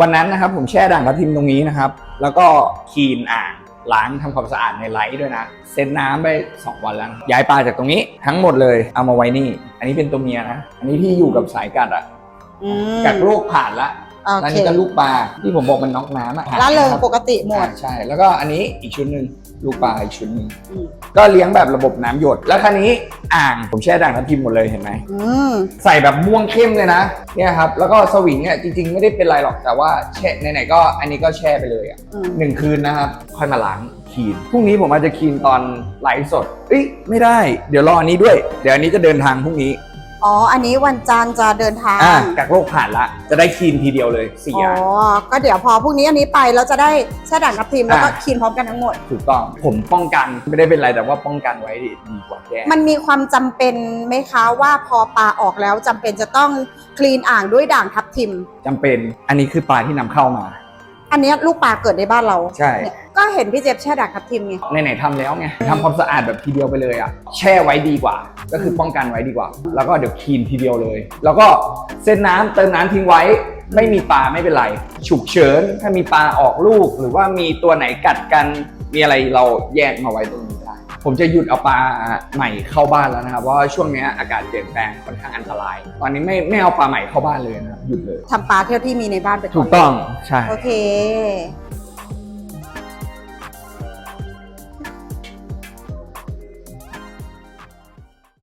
วันนั้นนะครับผมแช่ด่างทับทิมตรงนี้นะครับ แล้วก็คลีนอ่างล้างทำความสะอาดในไลท์ด้วยนะ เซ็ตน้ำไป 2 วันแล้วนะย้ายปลาจากตรงนี้ทั้งหมดเลยเอามาไว้นี่ อันนี้เป็นตัวเมียนะ อันนี้ที่อยู่กับสายกัดอะอืมกัดโรคผ่านละโอแล้วเคนี่ก็ลูกปลาที่ผมบอกมันน็อกน้ำอะล่าเริงครับปกติหมดอ่าใช่ แล้วก็อันนี้อีกชุดหนึ่ง ลูกปลาอีกชุดหนึ่งอืม ก็เลี้ยงแบบระบบน้ำหยด แล้วคราวนี้อ่างผมแช่ด่างทับทิมหมดเลยเห็นไหม อืม ใส่แบบม่วงเข้มเลยนะเนี่ยครับ แล้วก็สวิงเนี่ยจริงๆ ไม่ได้เป็นไรหรอกแต่ว่าแช่ไหนๆก็อันนี้ก็แช่ไปเลยอะอืม หนึ่งคืนนะครับ ค่อยมาล้างคลีนพรุ่งนี้ผมอาจจะคลีนตอนไลฟ์สดเอ้ยไม่ได้ เดี๋ยวรออันนี้ด้วย เดี๋ยวอันนี้จะเดินทางพรุ่งนี้ อ๋อ อันนี้วันจันทร์จะเดินทาง อ่ากักโรคผ่านละ จะได้คลีนทีเดียวเลยสี่อ๋อย่างอก็เดี๋ยวพอพรุ่งนี้อันนี้ไปเราจะได้แช่ด่างกับพิมพ์แล้วก็อะ คลีนพร้อมกันทั้งหมด ถูกต้องผมป้องกันไม่ได้เป็นไรแต่ว่าป้องกันไว้ดีดีกว่าแก้มันมีความจำเป็นไหมคะว่าพอปลาออกแล้วจำเป็นจะต้องคลีนอ่างด้วยด่างทับทิม จำเป็นอันนี้คือปลาที่นำเข้ามา อันเนี้ยลูกปลาเกิดในบ้านเรา ใช่ เนี่ย ก็เห็นพี่เจ็บแช่ด่างทับทิมไงไหนๆทำแล้วไงทำความสะอาดแบบทีเดียวไปเลยอะแช่ไว้ดีกว่า ก็คือป้องกันไว้ดีกว่า แล้วก็เดี๋ยวคลีนทีเดียวเลย แล้วก็เส้นน้ำเติมน้ำทิ้งไว้ ไม่มีปลาไม่เป็นไร ฉุกเฉินถ้ามีปลาออกลูก หรือว่ามีตัวไหนกัดกันมีอะไรเราแยกมาไว้ตรงนี้ได้ ผมจะหยุดเอาปลาใหม่เข้าบ้านแล้วนะครับเพราะว่าช่วงเนี้ยอากาศเปลี่ยนแปลงค่อนข้างอันตราย ตอนนี้ไม่ไม่เอาปลาใหม่เข้าบ้านเลยนะครับหยุดเลย ทำปลาเที่ยวที่มีในบ้านไปก่อนถูกต้องใช่ โอเค